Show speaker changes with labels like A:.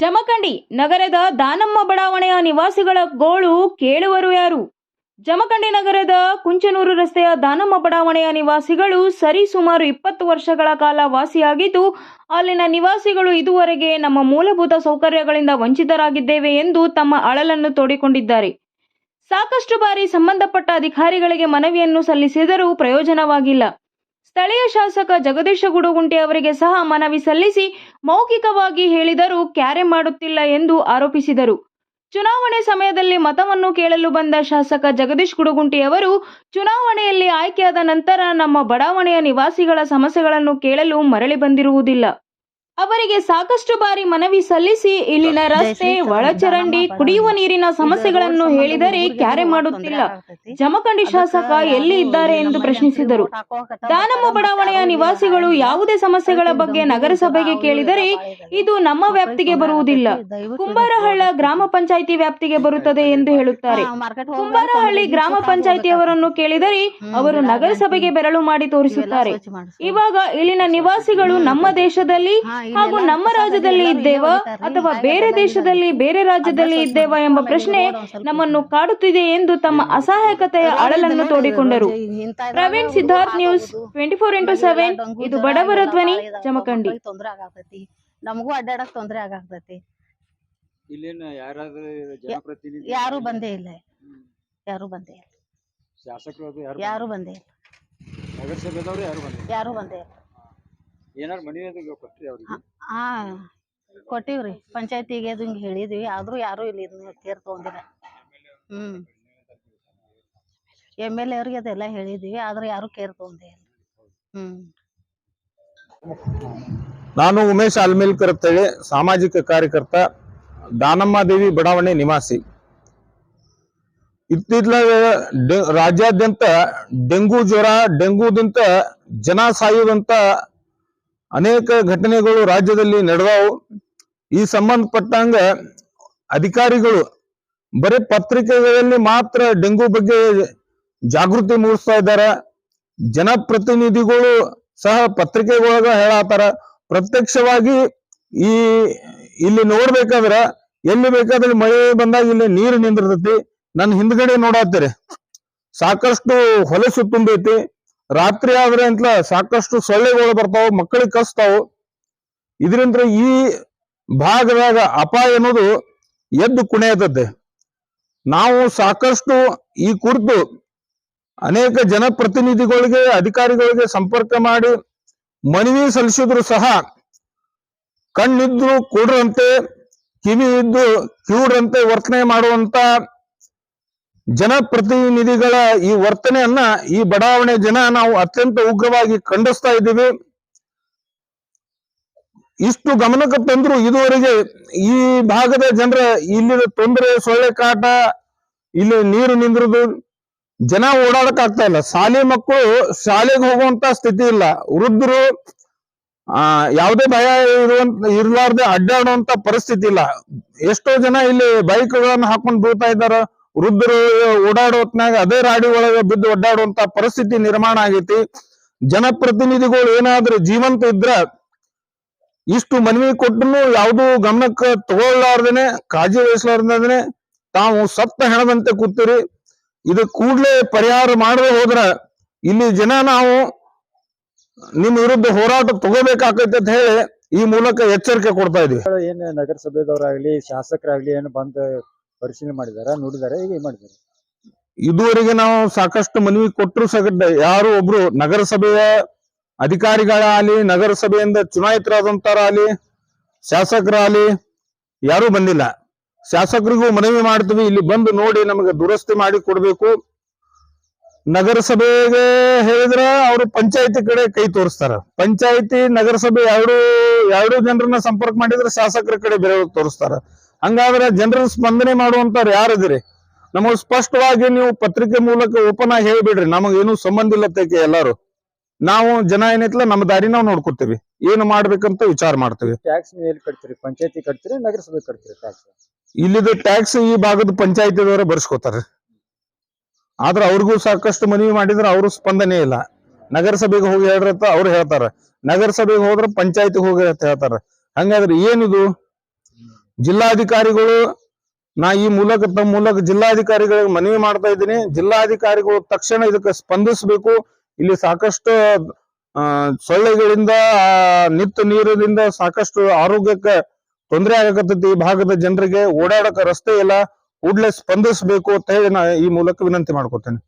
A: ಜಮಖಂಡಿ ನಗರದ ದಾನಮ್ಮ ಬಡಾವಣೆಯ ನಿವಾಸಿಗಳ ಗೋಳು ಕೇಳುವರು ಯಾರು? ಜಮಖಂಡಿ ನಗರದ ಕುಂಚನೂರು ರಸ್ತೆಯ ದಾನಮ್ಮ ಬಡಾವಣೆಯ ನಿವಾಸಿಗಳು ಸರಿ ಸುಮಾರು ಇಪ್ಪತ್ತು ವರ್ಷಗಳ ಕಾಲ ವಾಸಿಯಾಗಿದ್ದು, ಅಲ್ಲಿನ ನಿವಾಸಿಗಳು ಇದುವರೆಗೆ ನಮ್ಮ ಮೂಲಭೂತ ಸೌಕರ್ಯಗಳಿಂದ ವಂಚಿತರಾಗಿದ್ದೇವೆ ಎಂದು ತಮ್ಮ ಅಳಲನ್ನು ತೋಡಿಕೊಂಡಿದ್ದಾರೆ. ಸಾಕಷ್ಟು ಬಾರಿ ಸಂಬಂಧಪಟ್ಟ ಅಧಿಕಾರಿಗಳಿಗೆ ಮನವಿಯನ್ನು ಸಲ್ಲಿಸಿದರೂ ಪ್ರಯೋಜನವಾಗಿಲ್ಲ. ಸ್ಥಳೀಯ ಶಾಸಕ ಜಗದೀಶ ಗುಡುಗುಂಟೆ ಅವರಿಗೆ ಸಹ ಮನವಿ ಸಲ್ಲಿಸಿ ಮೌಖಿಕವಾಗಿ ಹೇಳಿದರೂ ಕ್ಯಾರೆ ಮಾಡುತ್ತಿಲ್ಲ ಎಂದು ಆರೋಪಿಸಿದರು. ಚುನಾವಣೆ ಸಮಯದಲ್ಲಿ ಮತವನ್ನು ಕೇಳಲು ಬಂದ ಶಾಸಕ ಜಗದೀಶ್ ಗುಡುಗುಂಟಿ ಅವರು, ಚುನಾವಣೆಯಲ್ಲಿ ಆಯ್ಕೆಯಾದ ನಂತರ ನಮ್ಮ ಬಡಾವಣೆಯ ನಿವಾಸಿಗಳ ಸಮಸ್ಯೆಗಳನ್ನು ಕೇಳಲು ಮರಳಿ ಬಂದಿರುವುದಿಲ್ಲ. ಅವರಿಗೆ ಸಾಕಷ್ಟು ಬಾರಿ ಮನವಿ ಸಲ್ಲಿಸಿ ಇಲ್ಲಿನ ರಸ್ತೆ ಒಳಚರಂಡಿ ಕುಡಿಯುವ ನೀರಿನ ಸಮಸ್ಯೆಗಳನ್ನು ಹೇಳಿದರೆ ಕ್ಯಾರೆ ಮಾಡುತ್ತಿಲ್ಲ. ಜಮಖಂಡಿ ಶಾಸಕ ಎಲ್ಲಿ ಇದ್ದಾರೆ ಎಂದು ಪ್ರಶ್ನಿಸಿದರು. ದಾನಮ್ಮ ಬಡಾವಣೆಯ ನಿವಾಸಿಗಳು ಯಾವುದೇ ಸಮಸ್ಯೆಗಳ ಬಗ್ಗೆ ನಗರಸಭೆಗೆ ಕೇಳಿದರೆ ಇದು ನಮ್ಮ ವ್ಯಾಪ್ತಿಗೆ ಬರುವುದಿಲ್ಲ. ಕುಂಬಾರಹಳ್ಳ ಗ್ರಾಮ ಪಂಚಾಯಿತಿ ವ್ಯಾಪ್ತಿಗೆ ಬರುತ್ತದೆ ಎಂದು ಹೇಳುತ್ತಾರೆ. ಕುಂಬಾರಹಳ್ಳಿ ಗ್ರಾಮ ಪಂಚಾಯಿತಿಯವರನ್ನು ಕೇಳಿದರೆ ಅವರು ನಗರಸಭೆಗೆ ಬೆರಳು ಮಾಡಿ ತೋರಿಸುತ್ತಾರೆ. ಇವಾಗ ಇಲ್ಲಿನ ನಿವಾಸಿಗಳು ನಮ್ಮ ದೇಶದಲ್ಲಿ ಹಾಗೂ ನಮ್ಮ ರಾಜ್ಯದಲ್ಲಿ ಇದ್ದೇವಾ ಅಥವಾ ಬೇರೆ ದೇಶದಲ್ಲಿ ಬೇರೆ ರಾಜ್ಯದಲ್ಲಿ ಇದ್ದೇವಾ ಎಂಬ ಪ್ರಶ್ನೆ ನಮ್ಮನ್ನು ಕಾಡುತ್ತಿದೆ ಎಂದು ತಮ್ಮ ಅಸಹಾಯಕತೆಯ ಅಳಲನ್ನು ತೋಡಿಕೊಂಡರು. Praveen Siddharth news twenty four into seven ಇದು ಬಡವರ ಧ್ವನಿ ಜಮಖಂಡಿ.
B: ತೊಂದರೆ ಆಗಾಕತಿ ನಮಗೂ ಅಡ್ಡಾಡಕ್ ತೊಂದರೆ ಆಗಾಕತಿ
C: ಇಲ್ಲೇನ ಯಾರಾದ್ರೂ ಜನಪ್ರತಿನಿಧಿ
B: ಯಾರು ಬಂದೇ ಇಲ್ಲ. ಯಾರು ಬಂದೇ ಇಲ್ಲ.
C: ಶಾಸಕರು ಅದು ಯಾರು
B: ಯಾರು ಬಂದೇ ಇಲ್ಲ.
C: ನಗರಸಭೆದವ್ರು ಯಾರು ಬಂದಿಲ್ಲ?
B: ಯಾರು ಬಂದೇ ಇಲ್ಲ.
C: ಏನಾರು ಮನಿ ಅದು ಕೊಟ್ರಿ ಅವ್ರಿಗೆ?
B: ಹಾ ಕೊಟ್ಟಿವ್ರಿ. ಪಂಚಾಯತಿಗೆ ಅದು ಹಿಂಗ್ ಹೇಳಿದ್ವಿ. ಆದ್ರೂ ಯಾರು ಇಲ್ಲಿ ಇದನ್ನ ಕೇರ್ ತಗೊಂಡಿಲ್ಲ. ಹ್ಮ್. ಎಂ ಎಲ್ ಎ ಅವ್ರಿಗೆ ಅದೆಲ್ಲ ಹೇಳಿದ್ವಿ. ಆದ್ರೆ ಯಾರು ಕೇರ್ ತಗೊಂಡೇ ಇಲ್ಲ. ಹ್ಮ್.
D: ನಾನು ಉಮೇಶ್ ಆಲ್ಮೇಲ್ಕರ್ ಅಂತೇಳಿ ಸಾಮಾಜಿಕ ಕಾರ್ಯಕರ್ತ ದಾನಮ್ಮ ದೇವಿ ಬಡಾವಣೆ ನಿವಾಸಿ. ಇತ್ತಿದ್ಲ ಡೆ- ರಾಜ್ಯಾದ್ಯಂತ ಡೆಂಗು ಜ್ವರ ಡೆಂಗುದಂತ ಜನ ಸಾಯುವಂತ ಅನೇಕ ಘಟನೆಗಳು ರಾಜ್ಯದಲ್ಲಿ ನಡೆದವು. ಈ ಸಂಬಂಧಪಟ್ಟಂಗ ಅಧಿಕಾರಿಗಳು ಬರೀ ಪತ್ರಿಕೆಗಳಲ್ಲಿ ಮಾತ್ರ ಡೆಂಗು ಬಗ್ಗೆ ಜಾಗೃತಿ ಮೂಡಿಸ್ತಾ ಇದ್ದಾರೆ. ಜನಪ್ರತಿನಿಧಿಗಳು ಸಹ ಪತ್ರಿಕೆಗಳೊಳಗ ಹೇಳತ್ತಾರ ಪ್ರತ್ಯಕ್ಷವಾಗಿ ಈ ಇಲ್ಲಿ ನೋಡ್ಬೇಕಾದ್ರ ಎಲ್ಲಿ ಬೇಕಾದ್ರೆ ಮಳೆ ಬಂದಾಗ ಇಲ್ಲಿ ನೀರು ನಿಂದಿರ್ತೈತಿ. ನನ್ನ ಹಿಂದ್ಗಡೆ ನೋಡತ್ತೀರಿ ಸಾಕಷ್ಟು ಹೊಲಸು ತುಂಬೈತಿ. ರಾತ್ರಿ ಆದ್ರೆ ಅಂತಲ ಸಾಕಷ್ಟು ಸೊಳ್ಳೆಗಳು ಬರ್ತಾವ, ಮಕ್ಕಳಿಗೆ ಕಸ್ತಾವು. ಇದರಿಂದ ಈ ಭಾಗದಾಗ ಅಪಾಯ ಅನ್ನೋದು ಎದ್ದು ಕುಣೆಯದ್ದೆ ನಾವು ಸಾಕಷ್ಟು ಈ ಕುರಿತು ಅನೇಕ ಜನಪ್ರತಿನಿಧಿಗಳಿಗೆ, ಅಧಿಕಾರಿಗಳಿಗೆ ಸಂಪರ್ಕ ಮಾಡಿ ಮನವಿ ಸಲ್ಲಿಸಿದ್ರು ಸಹ ಕಣ್ಣಿದ್ರು ಕೂಡ್ರಂತೆ ಕಿವಿ ಇದ್ದು ಕೂಡ್ರಂತೆ ವರ್ತನೆ ಮಾಡುವಂತ ಜನಪ್ರತಿನಿಧಿಗಳ ಈ ವರ್ತನೆಯನ್ನ ಈ ಬಡಾವಣೆ ಜನ ನಾವು ಅತ್ಯಂತ ಉಗ್ರವಾಗಿ ಖಂಡಿಸ್ತಾ ಇದ್ದೀವಿ. ಇಷ್ಟು ಗಮನಕ್ಕೆ ತಂದ್ರು ಇದುವರೆಗೆ ಈ ಭಾಗದ ಜನರ ಇಲ್ಲಿನ ತೊಂದರೆ, ಸೊಳ್ಳೆ ಕಾಟ, ಇಲ್ಲಿ ನೀರು ನಿಂದ್ರದು ಜನ ಓಡಾಡಕ್ ಆಗ್ತಾ ಇಲ್ಲ. ಶಾಲೆ ಮಕ್ಕಳು ಶಾಲೆಗೆ ಹೋಗುವಂತ ಸ್ಥಿತಿ ಇಲ್ಲ. ವೃದ್ಧರು, ಆ, ಯಾವುದೇ ಭಯ ಇರುವಂತ, ಇರ್ಲಾರ್ದೆ ಅಡ್ಡಾಡುವಂತ ಪರಿಸ್ಥಿತಿ ಇಲ್ಲ. ಎಷ್ಟೋ ಜನ ಇಲ್ಲಿ ಬೈಕ್ಗಳನ್ನ ಹಾಕೊಂಡು ಬೀಳ್ತಾ ಇದ್ದಾರ. ವೃದ್ಧರು ಓಡಾಡೋ ಅದೇ ರಾಡಿ ಒಳಗೆ ಬಿದ್ದು ಒಡ್ಡಾಡುವಂತ ಪರಿಸ್ಥಿತಿ ನಿರ್ಮಾಣ ಆಗೈತಿ. ಜನಪ್ರತಿನಿಧಿಗಳು ಏನಾದ್ರೂ ಜೀವಂತ ಇದ್ರ ಇಷ್ಟು ಮನವಿ ಕೊಟ್ಟನು ಯಾವುದು ಗಮನಕ್ಕೆ ತಗೊಳ್ಳಾರ್ದೇನೆ, ಕಾಳಜಿ ವಹಿಸಲಾರ್ದೇನೆ ತಾವು ಸತ್ತ ಹೆಣದಂತೆ ಕೂತೀರಿ. ಇದು ಕೂಡ್ಲೇ ಪರಿಹಾರ ಮಾಡದೆ ಹೋದ್ರ ಇಲ್ಲಿ ಜನ ನಾವು ನಿಮ್ ವಿರುದ್ಧ ಹೋರಾಟ ತಗೋಬೇಕಾಕೈತೆ ಅಂತ ಹೇಳಿ ಈ ಮೂಲಕ ಎಚ್ಚರಿಕೆ ಕೊಡ್ತಾ ಇದೀವಿ.
C: ಏನ್ ನಗರಸಭೆದವರಾಗ್ಲಿ, ಶಾಸಕರಾಗ್ಲಿ ಏನು ಬಂದು ಪರಿಶೀಲನೆ ಮಾಡಿದಾರ, ನೋಡಿದಾರ ಈಗ ಏನ್ ಮಾಡಿದಾರೆ.
D: ಇದುವರೆಗೆ ನಾವು ಸಾಕಷ್ಟು ಮನವಿ ಕೊಟ್ಟರು ಸಹ ಯಾರು ಒಬ್ರು ನಗರಸಭೆಯ ಅಧಿಕಾರಿಗಳಾಗಲಿ, ನಗರಸಭೆಯಿಂದ ಚುನಾಯಿತರಾದಂತಾರಾಗಲಿ, ಶಾಸಕರಾಗಲಿ ಯಾರು ಬಂದಿಲ್ಲ. ಶಾಸಕರಿಗೂ ಮನವಿ ಮಾಡ್ತೀವಿ, ಇಲ್ಲಿ ಬಂದು ನೋಡಿ ನಮಗೆ ದುರಸ್ತಿ ಮಾಡಿ ಕೊಡಬೇಕು. ನಗರಸಭೆಗೆ ಹೇಳಿದ್ರ ಅವರು ಪಂಚಾಯತಿ ಕಡೆ ಕೈ ತೋರಿಸ್ತಾರ. ಪಂಚಾಯತಿ, ನಗರಸಭೆ ಎರಡು ಎರಡು ಜನರನ್ನ ಸಂಪರ್ಕ ಮಾಡಿದ್ರೆ ಶಾಸಕರ ಕಡೆ ಬೇರೆ ತೋರಿಸ್ತಾರ. ಹಂಗಾದ್ರೆ ಜನರ ಸ್ಪಂದನೆ ಮಾಡುವಂತವ್ರು ಯಾರಿದ್ರಿ ನಮಗೆ ಸ್ಪಷ್ಟವಾಗಿ ನೀವು ಪತ್ರಿಕೆ ಮೂಲಕ ಓಪನ್ ಆಗಿ ಹೇಳ್ಬಿಡ್ರಿ. ನಮಗೇನು ಸಂಬಂಧ ಇಲ್ಲ ತೇಕೆ ಎಲ್ಲಾರು. ನಾವು ಜನ ಏನೈತಿಲ್ಲ ನಮ್ಮ ದಾರಿ ನಾವು ನೋಡ್ಕೊತೀವಿ. ಏನು ಮಾಡ್ಬೇಕಂತ ವಿಚಾರ ಮಾಡ್ತೀವಿ.
C: ಟ್ಯಾಕ್ಸ್ ಎಲ್ಲಿ ಕಟ್ತೀರಿ ಪಂಚಾಯತಿ ಕಟ್ತೀರಿ ನಗರಸಭೆ ಕಟ್ತೀರಿ ಟ್ಯಾಕ್ಸ್?
D: ಇಲ್ಲಿದು ಟ್ಯಾಕ್ಸ್ ಈ ಭಾಗದ ಪಂಚಾಯತಿದವರ ಬರ್ಸ್ಕೋತಾರೆ. ಆದ್ರೆ ಅವ್ರಿಗೂ ಸಾಕಷ್ಟು ಮನವಿ ಮಾಡಿದ್ರೆ ಅವರು ಸ್ಪಂದನೆ ಇಲ್ಲ. ನಗರಸಭೆಗೆ ಹೋಗಿ ಹೇಳ್ರತ್ತ ಅವ್ರು ಹೇಳ್ತಾರ. ನಗರಸಭೆಗೆ ಹೋದ್ರೆ ಪಂಚಾಯತಿಗೆ ಹೋಗಿ ಅಂತ ಹೇಳ್ತಾರ. ಹಂಗಾದ್ರೆ ಏನಿದು? ಜಿಲ್ಲಾಧಿಕಾರಿಗಳು ನಾ ಈ ಮೂಲಕ ತಮ್ಮ ಮೂಲಕ ಜಿಲ್ಲಾಧಿಕಾರಿಗಳಿಗೆ ಮನವಿ ಮಾಡ್ತಾ ಇದ್ದೀನಿ. ಜಿಲ್ಲಾಧಿಕಾರಿಗಳು ತಕ್ಷಣ ಇದಕ್ಕೆ ಸ್ಪಂದಿಸಬೇಕು. ಇಲ್ಲಿ ಸಾಕಷ್ಟು ಸೊಳ್ಳೆಗಳಿಂದ ಆ, ನಿತ್ಯ ನೀರಿನಿಂದ ಸಾಕಷ್ಟು ಆರೋಗ್ಯಕ್ಕೆ ತೊಂದರೆ ಆಗಕತ್ತೈತಿ. ಈ ಭಾಗದ ಜನರಿಗೆ ಓಡಾಡಕ ರಸ್ತೆ ಇಲ್ಲ. ಕೂಡ್ಲೆ ಸ್ಪಂದಿಸಬೇಕು ಅಂತ ಹೇಳಿ ನಾ ಈ ಮೂಲಕ ವಿನಂತಿ ಮಾಡ್ಕೊತೇನೆ.